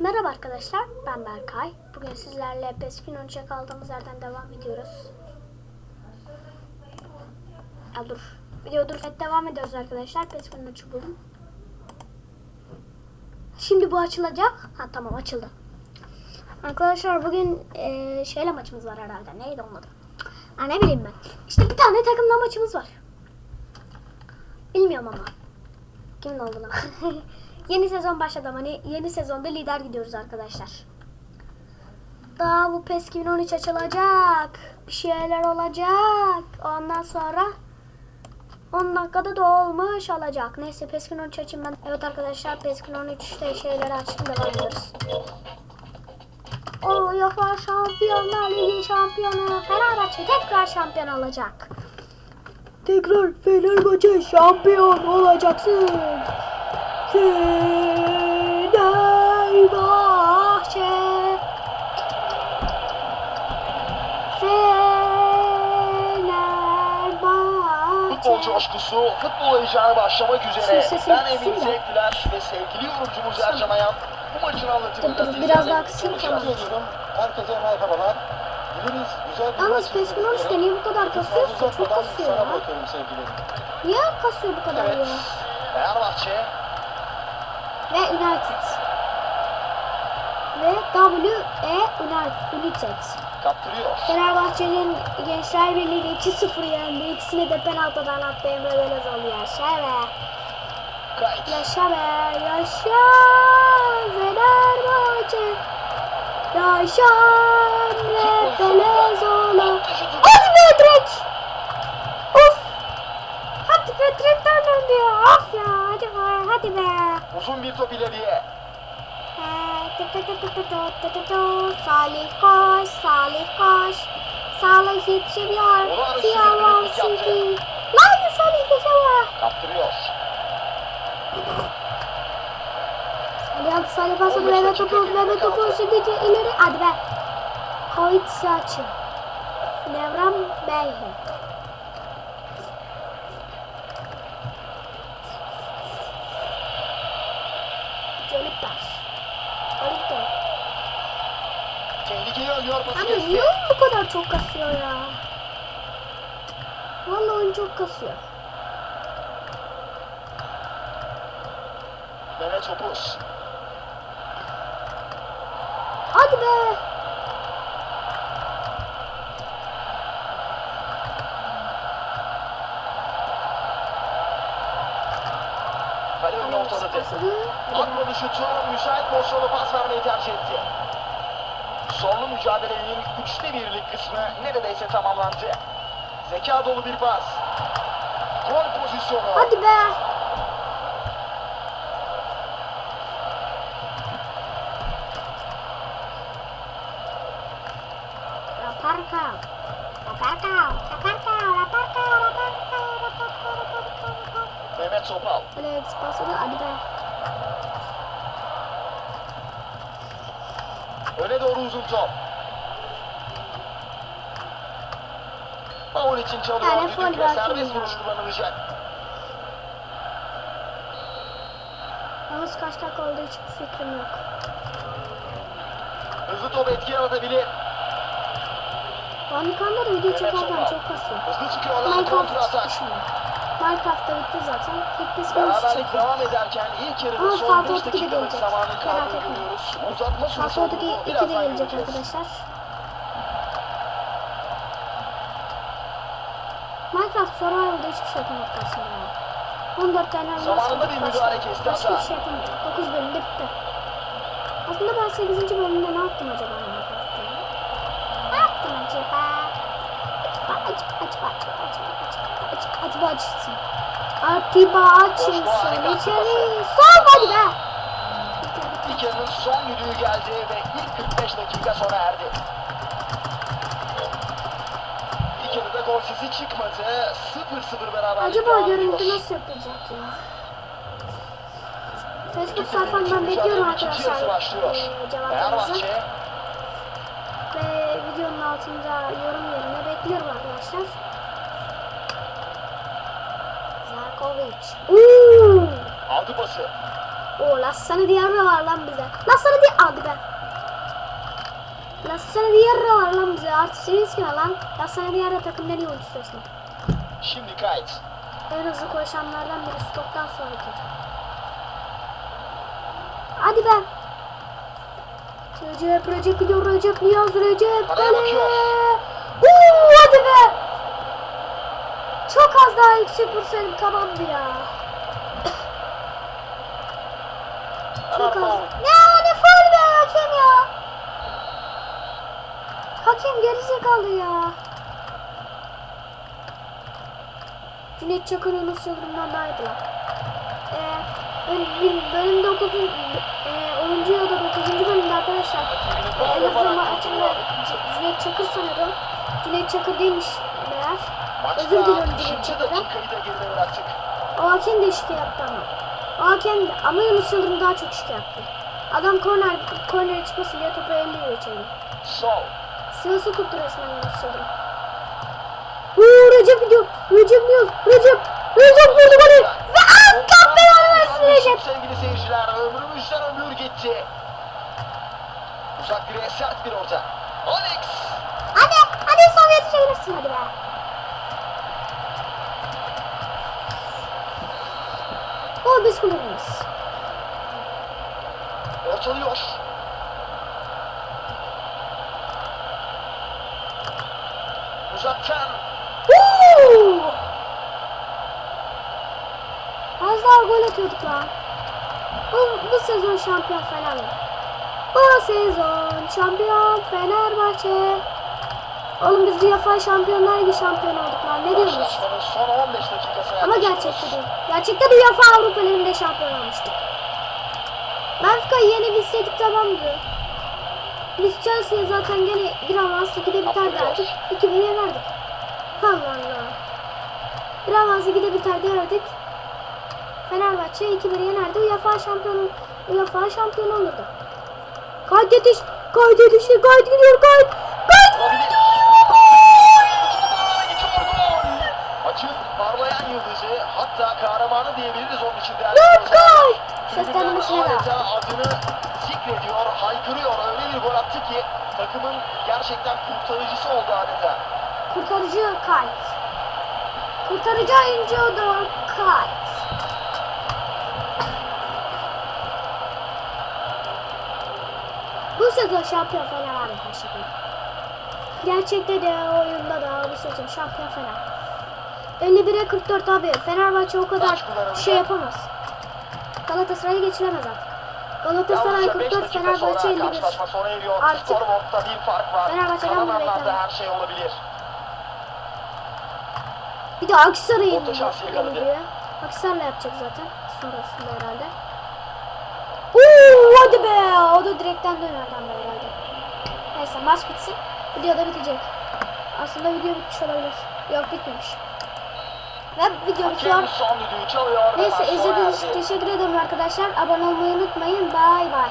Merhaba arkadaşlar, ben Berkay. Bugün sizlerle PESPİN 13'e kaldığımız yerden devam ediyoruz. Ya dur, video dur. Evet, devam ediyoruz arkadaşlar. PESPİN 13'ü buldum. Şimdi bu açılacak. Ha tamam açıldı. Arkadaşlar bugün eee şeyle maçımız var herhalde. Neydi onun adı? Ha ne bileyim ben. İşte bir tane takımla maçımız var. Bilmiyorum ama. Kimin olduğunu. yeni sezon başladı ama yeni sezonda lider gidiyoruz arkadaşlar. Daha bu PES 2013 açılacak. Bir şeyler olacak. Ondan sonra 10 dakikada da olmuş olacak. Neyse PES 2013 açayım ben. Evet arkadaşlar PES 2013'te şeyleri açtım devam ediyoruz. O UEFA Şampiyonlar Ligi şampiyonu Fenerbahçe tekrar şampiyon olacak. Tekrar Fenerbahçe şampiyon olacaksın. Fenerbahçe. Fenerbahçe. Futbol coşkusu, futbol heyecanı başlamak üzere. Sesi Ben Emin. Zevkler ve sevgili yorumcumuz Ercan Ayan. Bu maçın anlatımında sizlerle biraz daha kısayım tamam. Herkese merhabalar. Diliniz güzel bir Yalnız maç PES geçirmek 13'te niye bu kadar üzere. kasıyor? Lütfen Çok kasıyor ya. Niye kasıyor bu kadar Evet. ya? Fenerbahçe Ve United. Ve W E United. kaptırıyor. Fenerbahçe'nin Gençler Birliği'ni 2-0 yendi. İkisini de penaltıdan attı Emre Belezoğlu. Yaşa be. Kayıt. Yaşa be. Yaşa. Fenerbahçe. Yaşa Emre Belezoğlu. Hadi be direkt. Of. Hadi be direkten döndü ya. Of ya. Hadi be. Hadi be. İleriye. Salih koş, Salih koş. Salih yetişemiyor. Yaptı. City. Lan Salih geçemiyor. Kaptırıyor. Salih aldı, Salih pas aldı. 15 Mehmet topu, Mehmet topu şimdi ileri. Hadi be. Koyt saçı. Nevram Beyhe. De. Tehlikeli oynuyor pası Abi niye bu kadar çok kasıyor ya? Vallahi oyun çok kasıyor. Mehmet Topuz. Hadi be. Be. Atmadı şutu. Müsait pozisyonu pas vermeyi tercih etti. Sonlu mücadelenin üçte birlik kısmı neredeyse tamamlandı. Zeka dolu bir pas. Gol pozisyonu. Hadi be. Öne doğru uzun top. Faul için çalıyor. Yani düdük ve serbest vuruş kullanılacak. Yalnız kaç dakika oldu hiçbir fikrim yok. Hızlı top etki yaratabilir. Bandikanda da video çekerken çok kasıyor. Hızlı çıkıyorlar kontra Minecraft atak. Minecraft'ta bitti zaten. Tek sınıf Beraberlik çekiyor. devam ederken ilk yarıda Ama son Farklı 5 Öteki de dakikalık Merak kaldığını görüyoruz. Uzatma süresi olduğunu iki de birazdan gelecek göreceğiz. arkadaşlar. Minecraft Survival'da hiçbir şey yapamadık aslında ya. 14 tane elmas Zamanında bir müdahale kesti hata. bir şey yapamadık. 9 bölümde bitti. Aslında ben 8. bölümde ne yaptım acaba Minecraft'ta? Ne yaptım acaba? Acaba acaba acaba acaba acaba açsın. Atiba harika. içeri. Sol hadi be. Yarının son düdüğü geldi ve ilk 45 dakika sona erdi. İlk yarıda gol sesi çıkmadı. 0-0 beraberlik Acaba görüntü nasıl yapılacak ya? Facebook sayfamdan bekliyorum arkadaşlar eee, cevaplarınızı. Ve videonun altında yorum yerine bekliyorum arkadaşlar. Zarkovic. Uuu. aldı pası. O Lassana Diarra var lan bize. Lassana Diarra aldı be. Lassana Diarra var lan bize. Artı kime lan? Lassana Diarra takımdan iyi oyuncusu resmen. Şimdi kayıt. En hızlı koşanlardan biri stoktan sonraki. Hadi be. Recep, Recep gidiyor, Recep Niyaz, Recep. Kaleye Kale. bakıyor. Uuu hadi be. Çok az daha yüksek vursaydım tamamdı ya. Çok az. Ne ne faul be hakem ya. Hakem gerizekalı ya. Cüneyt Çakır Yunus Yıldırım'dan daha iyiydi lan. Ee, bölüm, bölüm 9. E, 10. ya da 9. bölümde arkadaşlar. E, Elazığ maçında C- Cüneyt Çakır sanıyordum. Cüneyt Çakır değilmiş Özür geride bıraktık. O hakem de şike yaptı ama. O hakem ama Yunus Yıldırım daha çok şike yaptı. Adam korner, kornere çıkmasın diye topu elliyor içeri. Sivas'ı tuttu resmen Yunus Yıldırım. Uuu Recep gidiyor. Recep Niyaz. Recep. Recep vurdu golü. Ve Allah belanı versin Recep. Sevgili seyirciler ömrümüzden ömür gitti. Uzak direğe sert bir orta. Alex. Hadi. Hadi sonra yetişebilirsin hadi be. O biz kullanıyoruz. Ortalıyor. Uzaktan. Uuu. Az daha gol atıyorduk lan. Bu, bu sezon şampiyon Fenerbahçe. Bu sezon şampiyon Fenerbahçe. Oğlum biz UEFA Şampiyonlar Ligi şampiyon olduk lan. Ne diyorsunuz? Karşılaşmanın son 15 dakikasına Ama gerçekte değil. Gerçekte de UEFA Avrupa Ligi'nde şampiyon olmuştuk. Benfica'yı yenebilseydik tamamdı. Biz Chelsea'ye zaten gene bir avans 2'de biterdi artık. 2 1 yenerdik. Allah Allah. Bir avans 2'de biterdi yerdik. Fenerbahçe 2-1 yenerdi. UEFA şampiyon UEFA şampiyon olurdu. Kayıt yetiş. Kayıt yetişti. Kayıt gidiyor. Kayıt. Maçın parlayan yıldızı hatta kahramanı diyebiliriz onun için değerli gol. Seslenmesine de. adeta adını zikrediyor, haykırıyor. Öyle bir gol attı ki takımın gerçekten kurtarıcısı oldu adeta. Kurtarıcı kayıt. Kurtarıcı oyuncudur kayıt. Bu sezon şampiyon Fener abi her. Gerçekte de oyunda da bu sezon şampiyon Fener. 51'e 44 abi. Fenerbahçe o kadar şey yapamaz. Galatasaray'a geçilemez artık. Galatasaray Yalnızca 5 44, dakika Fenerbahçe sonra 51. karşılaşma sona eriyor. Artık. Fenerbahçe'den bunu beklemem. her şey olabilir. Bir de Aksaray'ın yeniliyor. Aksaray'la yapacak zaten. Sonrasında herhalde. Uuu hadi be. O da direkten dönerden be herhalde. Neyse maç bitsin. Video da bitecek. Aslında video bitmiş olabilir. Yok bitmemiş. Ve video bitiyor. Hakem son düdüğü çalıyor. ve Neyse izlediğiniz için teşekkür ederim arkadaşlar. Abone olmayı unutmayın. Bay bay.